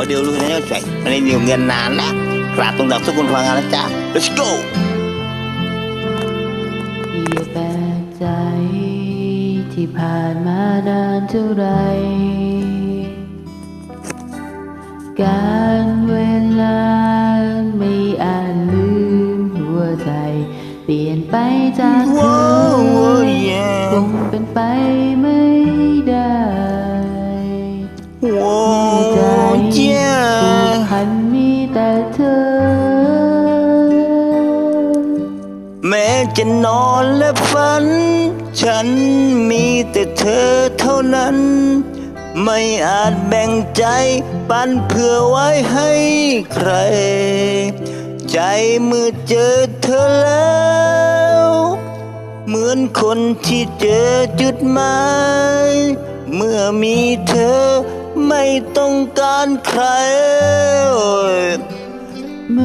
ở điều luôn nhớ chạy nên nhiều người nàn đó là tung đọc sức quân hoàng đó cha let's go อย่าแปลกใจ ที่ผ่านมานานเท่าไร การเวลาไม่อาจลืมหัวใจ เปลี่ยนไปจากเธอ Whoa, ค yeah งเป็นไปไม่ได้ันมีแต่เธอ แม้จะนอนและฝัน ฉันมีแต่เธอเท่านั้น ไม่อาจแบ่งใจปันเพื่อไว้ให้ใคร ใจเมื่อเจอเธอแล้ว เหมือนคนที่เจอจุดหมาย เมื่อมีเธอ ไม่ต้องการใคร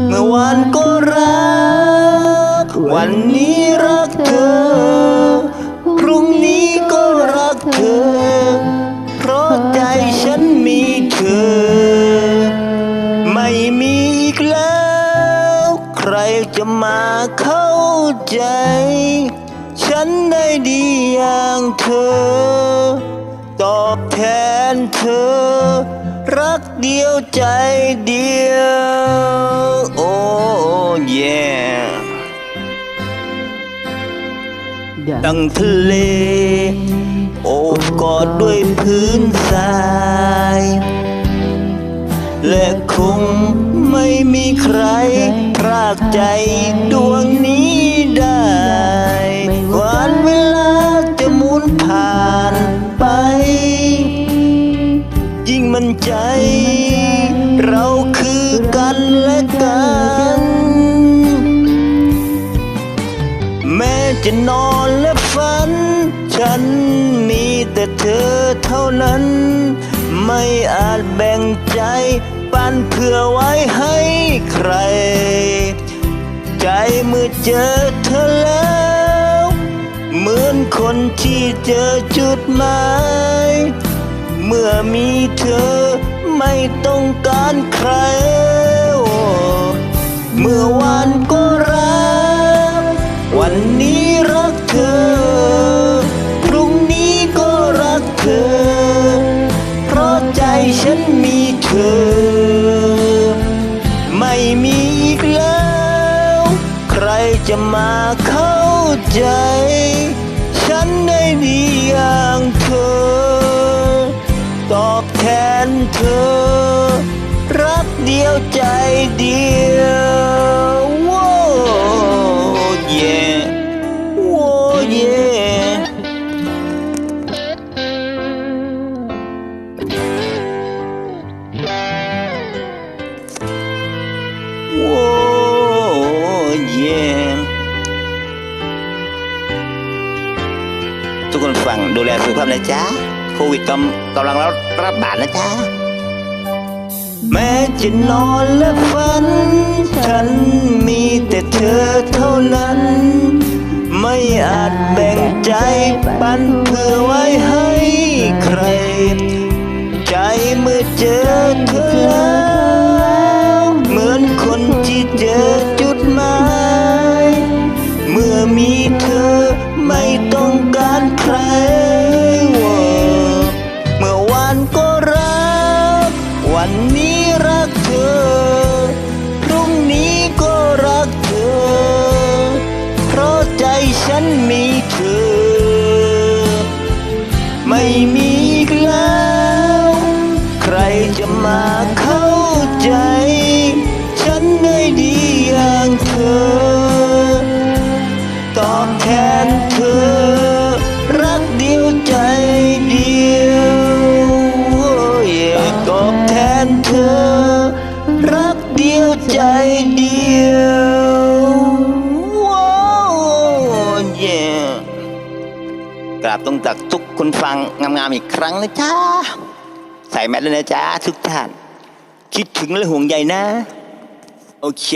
เมื่อวานก็รัก วันนี้รักเธอ พรุ่งนี้ก็รักเธอ เพราะใจฉันมีเธอ ไม่มีอีกแล้ว ใครจะมาเข้าใจ ฉันได้ดีอย่างเธอ ตอบแทนเธอ รักเดียวใจเดียว โอ้เย่ดังทะเล โอบกอดด้วยพื้นทราย และคงไม่มีใครพรากใจดวงนี้ได้วันเวลาจะหมุนผ่าน ใจ เราคือกันและกัน แม้จะนอนและฝัน ฉันมีแต่เธอเท่านั้น ไม่อาจแบ่งใจ ปันเพื่อไว้ให้ใคร ใจเมื่อเจอเธอแล้ว เหมือนคนที่เจอจุดหมาย เมื่อมีเธอไม่ต้องการใคร เมื่อวานก็รัก วันนี้รักเธอ พรุ่งนี้ก็รักเธอ เพราะใจฉันมีเธอ ไม่มีอีกแล้ว ใครจะมาเข้าใจ ฉันได้ดีอย่าง ตอบแทนเธอ รักเดียวใจเดียวโว้เย่โว้เย่โว้เย่ทุกคนฟังดูแลสุขภาพนะจ๊ะ โควิดกำกำลังระบาดนะจ๊ะ แม้จะนอนและฝัน ฉันมีแต่เธอเท่านั้น ไม่อาจแบ่งใจปันเพื่อไว้ให้ใคร ใจเมื่อเจอเธอแล้วเหมือนคนที่เจอจุดหมาย เมื่อมีเธอ กราบต้องตักทุกคนฟังงามๆอีกครั้งนะจ๊ะใส่แมสเลยนะจ๊ะทุกท่าน คิดถึงและห่วงใยนะ โอเค